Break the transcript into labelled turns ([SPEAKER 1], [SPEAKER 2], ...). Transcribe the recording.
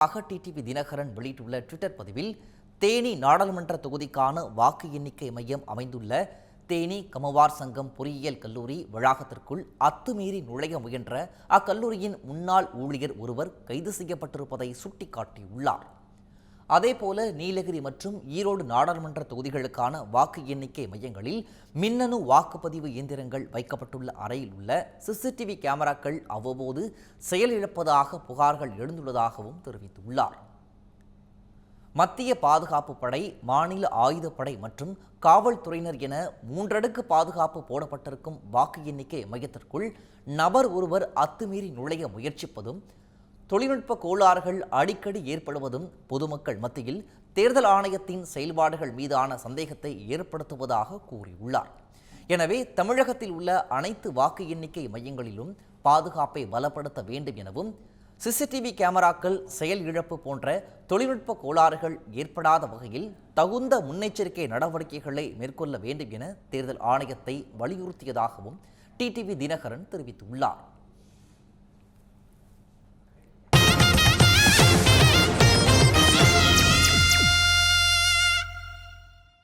[SPEAKER 1] ஆக டிடிவி தினகரன் வெளியிட்டுள்ள ட்விட்டர் பதிவில் தேனி நாடாளுமன்ற தொகுதிக்கான வாக்கு எண்ணிக்கை மையம் அமைந்துள்ள தேனி கமவார் சங்கம் பொறியியல் கல்லூரி வளாகத்திற்குள் அத்துமீறி நுழைய முயன்ற அக்கல்லூரியின் முன்னாள் ஊழியர் ஒருவர் கைது செய்யப்பட்டிருப்பதை சுட்டிக்காட்டியுள்ளார். அதேபோல நீலகிரி மற்றும் ஈரோடு நாடாளுமன்ற தொகுதிகளுக்கான வாக்கு எண்ணிக்கை மையங்களில் மின்னணு வாக்குப்பதிவு இயந்திரங்கள் வைக்கப்பட்டுள்ள அறையில் உள்ள சிசிடிவி கேமராக்கள் அவ்வப்போது செயலிழப்பதாக புகார்கள் எழுந்துள்ளதாகவும் தெரிவித்துள்ளார். மத்திய பாதுகாப்பு படை மாநில ஆயுதப்படை மற்றும் காவல்துறையினர் என மூன்றடுக்கு பாதுகாப்பு போடப்பட்டிருக்கும் வாக்கு எண்ணிக்கை மையத்திற்குள் நபர் ஒருவர் அத்துமீறி நுழைய முயற்சிப்பதும் தொழில்நுட்ப கோளாறுகள் அடிக்கடி ஏற்படுவதும் பொதுமக்கள் மத்தியில் தேர்தல் ஆணையத்தின் செயல்பாடுகள் மீதான சந்தேகத்தை ஏற்படுத்துவதாக கூறியுள்ளார். எனவே தமிழகத்தில் உள்ள அனைத்து வாக்கு எண்ணிக்கை மையங்களிலும் பாதுகாப்பை பலப்படுத்த வேண்டும் எனவும் சிசிடிவி கேமராக்கள் செயல் இழப்பு போன்ற தொழில்நுட்ப கோளாறுகள் ஏற்படாத வகையில் தகுந்த முன்னெச்சரிக்கை நடவடிக்கைகளை மேற்கொள்ள வேண்டும் என தேர்தல் ஆணையத்தை வலியுறுத்தியதாகவும் டிடிவி தினகரன் தெரிவித்துள்ளார்.